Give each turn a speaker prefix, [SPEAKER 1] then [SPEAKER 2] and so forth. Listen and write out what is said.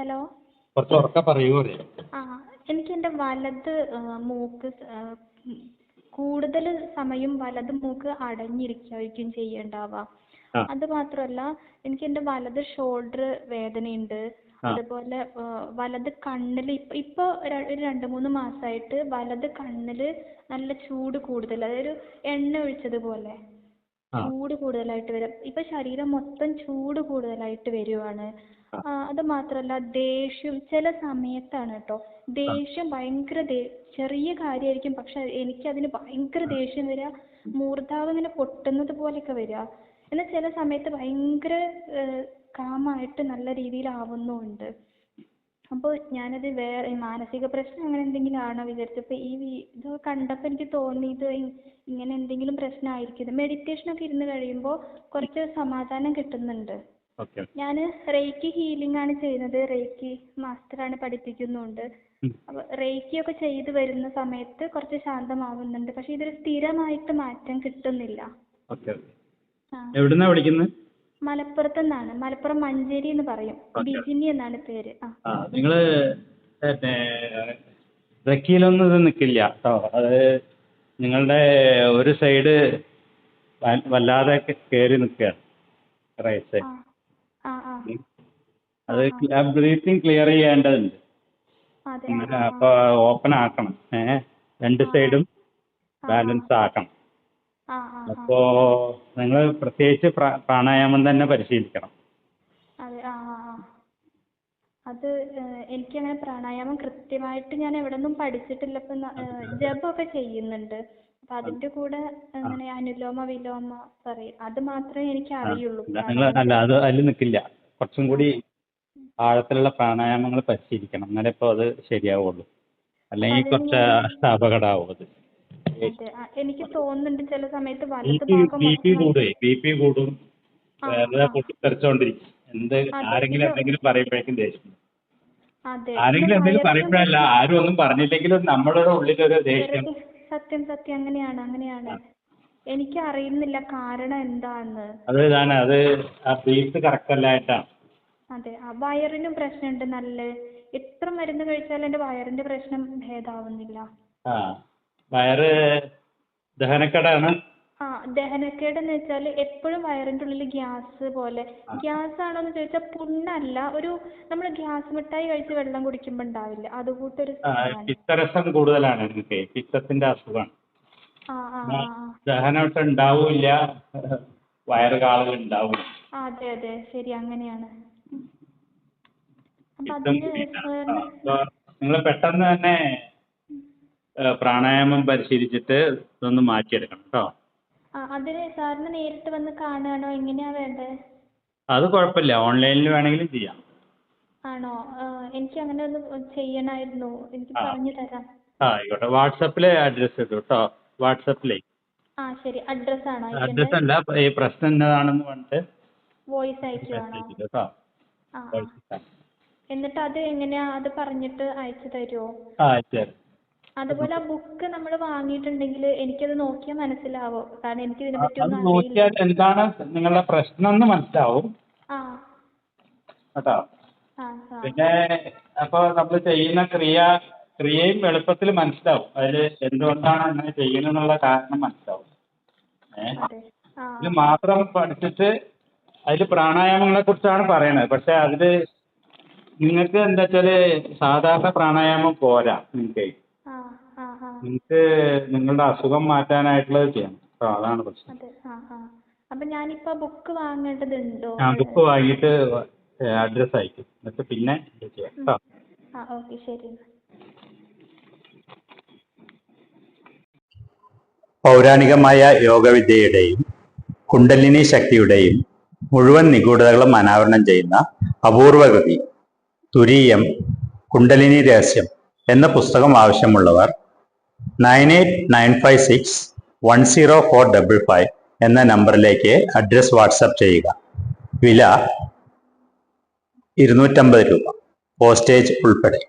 [SPEAKER 1] Hello
[SPEAKER 2] കുറച്ച് ഉറക്കെ
[SPEAKER 1] ആ എനിക്ക് എന്റെ വലത് മൂക്ക് കൂടുതൽ സമയം വലത് മൂക്ക് അടഞ്ഞിരിക്കുകയായിരിക്കും ചെയ്യുന്നുണ്ടാവുക അത് മാത്രമല്ല എനിക്ക് എന്റെ വലത് ഷോൾഡർ വേദനയുണ്ട്
[SPEAKER 2] ഉണ്ട്.
[SPEAKER 1] അതുപോലെ വലത് കണ്ണിൽ ഇപ്പൊ ഒരു രണ്ട് മൂന്ന് മാസമായിട്ട് വലത് കണ്ണിൽ നല്ല ചൂട് കൂടുതൽ അതായത് എണ്ണ ഒഴിച്ചതുപോലെ
[SPEAKER 2] ആ.
[SPEAKER 1] ചൂട് കൂടുതലായിട്ട് വരും. ഇപ്പൊ ശരീരം മൊത്തം ചൂട് കൂടുതലായിട്ട് വരുവാണ്.
[SPEAKER 2] ആ.
[SPEAKER 1] അത് മാത്രമല്ല ദേഷ്യം ചില സമയത്താണ് കേട്ടോ. ദേഷ്യം ഭയങ്കര ദേ ചെറിയ കാര്യമായിരിക്കും. പക്ഷെ എനിക്കതിന് ഭയങ്കര ദേഷ്യം വരിക മൂർധാവ് ഇങ്ങനെ പൊട്ടുന്നത് പോലെയൊക്കെ വരിക എന്നാൽ ചില സമയത്ത് ഭയങ്കര കാമായിട്ട് നല്ല രീതിയിലാവുന്നുമുണ്ട്. അപ്പോൾ ഞാനത് വേറെ മാനസിക പ്രശ്നം അങ്ങനെ എന്തെങ്കിലും ആണോ വിചാരിച്ചപ്പോൾ ഈ ഇത് കണ്ടപ്പോൾ എനിക്ക് തോന്നി ഇത് ഇ- ഇങ്ങനെ എന്തെങ്കിലും പ്രശ്നമായിരിക്കും. മെഡിറ്റേഷനൊക്കെ ഇരുന്ന് കഴിയുമ്പോൾ കുറച്ച് സമാധാനം കിട്ടുന്നുണ്ട്. ഞാൻ റേക്കി ഹീലിംഗ് ആണ് ചെയ്യുന്നത്. റേക്കി മാസ്റ്ററാണ് പഠിപ്പിക്കുന്നുണ്ട്. അപ്പോൾ റേക്കി ഒക്കെ ചെയ്ത് വരുന്ന സമയത്ത് കുറച്ച് ശാന്തമാവുന്നുണ്ട്. പക്ഷെ ഇതൊരു സ്ഥിരമായിട്ട് മാറ്റം കിട്ടുന്നില്ല.
[SPEAKER 2] എവിടുന്നാ വിളിക്കുന്നത്
[SPEAKER 1] മലപ്പുറത്ത് നിന്നാണ് മലപ്പുറം മഞ്ചേരി എന്ന് പറയും. ബിജിനി എന്നാണ് പേര്. ആ.
[SPEAKER 2] നിങ്ങൾ പിന്നെ റക്കിയിലൊന്നും ഇത് നിൽക്കില്ല കേട്ടോ അത് നിങ്ങളുടെ ഒരു സൈഡ് വല്ലാതെ കയറി നിൽക്കുകയാണ് റൈറ്റ് സൈഡ്.
[SPEAKER 1] ആ ആ ആ.
[SPEAKER 2] അത് ബ്രീത്തിങ് ക്ലിയർ ചെയ്യേണ്ടതുണ്ട്. അപ്പോൾ ഓപ്പൺ ആക്കണം. ഏഹ് രണ്ട് സൈഡും ബാലൻസ് ആക്കണം. അപ്പോൾ നിങ്ങൾ പ്രത്യേകിച്ച് പ്രാ- പ്രാണായാമം തന്നെ പരിശീലിക്കണം.
[SPEAKER 1] അതെ ആ ആ അത് എനിക്കങ്ങനെ പ്രാണായാമം കൃത്യമായിട്ട് ഞാൻ എവിടെ നിന്നും പഠിച്ചിട്ടില്ല. ഇപ്പം ജപമൊക്കെ ചെയ്യുന്നുണ്ട്. അപ്പം അതിന്റെ കൂടെ അങ്ങനെ അനുലോമ വിലോമ പറയും. അത് മാത്രമേ എനിക്ക് അറിയുള്ളൂ.
[SPEAKER 2] അല്ല അത് അതിൽ നിൽക്കില്ല കുറച്ചും കൂടി ആഴത്തിലുള്ള പ്രാണായാമങ്ങൾ പരിശീലിക്കണം. എന്നാലേ ഇപ്പോൾ അത് ശരിയാവുള്ളൂ. അല്ലെങ്കിൽ കുറച്ച് അപകടമാവും അത്.
[SPEAKER 1] എനിക്ക് തോന്നുന്നുണ്ട് ചില സമയത്ത് വലത് ഭാഗം
[SPEAKER 2] ബി കൂടുവേ? ബി പി കൂടും.
[SPEAKER 1] ആ,
[SPEAKER 2] വേറെ
[SPEAKER 1] ആ.
[SPEAKER 2] പൊട്ടിത്തെറിച്ചോണ്ടിരിക്കും. എന്ത് ആരെങ്കിലും എന്തെങ്കിലും പറയുമ്പോഴേക്കും ദേഷ്യം ആരെങ്കിലും എന്തെങ്കിലും പറയുമ്പോഴല്ല ആരും ഒന്നും പറഞ്ഞില്ലെങ്കിലും നമ്മുടെ ഉള്ളിലൊരു ദേഷ്യം.
[SPEAKER 1] സത്യം സത്യം അങ്ങനെയാണ് അങ്ങനെയാണ്. എനിക്ക് അറിയുന്നില്ല കാരണം എന്താന്ന്.
[SPEAKER 2] അത് ഇതാണ് അത് ആ ബ്രീത്ത് കറക്റ്റ് അല്ലായിട്ടാണ്
[SPEAKER 1] അതെ ആ വയറിനും പ്രശ്നമുണ്ട് നല്ല. എത്ര മരുന്ന് കഴിച്ചാലും എന്റെ വയറിന്റെ പ്രശ്നം
[SPEAKER 2] ഭേദാവുന്നില്ല. വയറ് ദഹനക്കേടാണ്?
[SPEAKER 1] ആ ദഹനക്കേട് എന്ന് വെച്ചാൽ എപ്പോഴും വയറിന്റെ ഉള്ളിൽ ഗ്യാസ് പോലെ. ഗ്യാസ് ആണോ എന്ന് ചോദിച്ചാൽ പുണ്ണല്ല. ഒരു നമ്മൾ ഗ്യാസ് മിഠായി കഴിച്ച് വെള്ളം കുടിക്കുമ്പോൾ ഉണ്ടാവില്ല. അതുകൂട്ടൊരു
[SPEAKER 2] ആ, പിത്തരസം കൂടുതലാണ് എനിക്ക്. പിത്തത്തിന്റെ അസുഖമാണ്. ദഹനമൊട്ട് ഉണ്ടാവില്ല. വയറ് കാളുകൾ
[SPEAKER 1] ഉണ്ടാവും. അതെ അതെ. ശരി അങ്ങനെയാണ്.
[SPEAKER 2] നിങ്ങൾ പെട്ടെന്ന് തന്നെ പ്രാണായാമം പരിശീലിച്ചിട്ട് ഇതൊന്ന് മാറ്റിയെടുക്കണം കേട്ടോ.
[SPEAKER 1] അതിന് സാറിന് നേരിട്ട് വന്ന് കാണുകയാണോ? എങ്ങനെയാ വേണ്ടത്?
[SPEAKER 2] അത് കുഴപ്പമില്ല. ഓൺലൈനിൽ വേണമെങ്കിലും ചെയ്യാം.
[SPEAKER 1] ആണോ? എനിക്ക് അങ്ങനെ ഒന്ന് ചെയ്യണമായിരുന്നു. എനിക്ക് പറഞ്ഞു തരാം.
[SPEAKER 2] ആ ആയിക്കോട്ടെ. വാട്സപ്പിലെ അഡ്രസ്സ് ഇട്ടു കേട്ടോ. വാട്സപ്പിലേ.
[SPEAKER 1] ആ ശരി. അഡ്രസ്സ് ആണോ
[SPEAKER 2] അഡ്രസ്സ് അല്ല. ഈ പ്രശ്നം എന്നതാണെന്ന് പറഞ്ഞിട്ട്
[SPEAKER 1] വോയിസ് ആ. എന്നിട്ട് അത് എങ്ങനെയാ? അത് പറഞ്ഞിട്ട് അയച്ചു തരുമോ?
[SPEAKER 2] ആ ശരി
[SPEAKER 1] അതുപോലെ ആ ബുക്ക് നമ്മൾ വാങ്ങിയിട്ടുണ്ടെങ്കിൽ എനിക്കത് നോക്കിയാൽ മനസ്സിലാവോ. കാരണം എനിക്ക് ഇതിനെ പറ്റി
[SPEAKER 2] അത്
[SPEAKER 1] ഒന്നും അറിയില്ല.
[SPEAKER 2] നോക്കിയാൽ എന്താണ് നിങ്ങളുടെ പ്രശ്നം എന്ന് മനസ്സിലാവും.
[SPEAKER 1] ആ.
[SPEAKER 2] കേട്ടോ?
[SPEAKER 1] ആ ആ.
[SPEAKER 2] പിന്നെ അപ്പോൾ നമ്മൾ ചെയ്യുന്ന ക്രിയ ക്രിയയും എളുപ്പത്തിൽ മനസ്സിലാവും. അതിൽ എന്തുകൊണ്ടാണ് അങ്ങനെ ചെയ്യുന്നതെന്നുള്ള കാരണം മനസ്സിലാവും. ഏ?
[SPEAKER 1] അതെ. ആ.
[SPEAKER 2] ഇത് മാത്രം പഠിച്ചിട്ട് അതിൽ പ്രാണായാമങ്ങളെ കുറിച്ചാണ് പറയണത്. പക്ഷെ അതിൽ നിങ്ങൾക്ക് എന്താ വെച്ചാൽ സാധാരണ പ്രാണായാമം പോരാ നിങ്ങൾക്ക്. നിങ്ങൾക്ക് നിങ്ങളുടെ അസുഖം മാറ്റാനായിട്ടുള്ളത് ചെയ്യണം കേട്ടോ അതാണ് പ്രശ്നം.
[SPEAKER 1] അതെ ആ ആ. അപ്പം ഞാനിപ്പോൾ ബുക്ക് വാങ്ങേണ്ടതുണ്ടോ?
[SPEAKER 2] ആ ബുക്ക് വാങ്ങിയിട്ട് അഡ്രസ്സ് അയക്കും. എന്നിട്ട് പിന്നെ ഇത് ചെയ്യാം. കേട്ടോ
[SPEAKER 1] ആ ഓക്കെ ശരി
[SPEAKER 3] പൗരാണികമായ യോഗവിദ്യയുടെയും കുണ്ടലിനി ശക്തിയുടെയും മുഴുവൻ നിഗൂഢതകളും അനാവരണം ചെയ്യുന്ന അപൂർവ കൃതി തുരീയം കുണ്ടലിനി രഹസ്യം എന്ന പുസ്തകം ആവശ്യമുള്ളവർ nine eight nine five six one zero four double five എന്ന നമ്പറിലേക്ക് അഡ്രസ് വാട്സപ്പ് ചെയ്യുക. വില ഇരുന്നൂറ്റമ്പത് രൂപ. പോസ്റ്റേജ് ഉൾപ്പെടെ.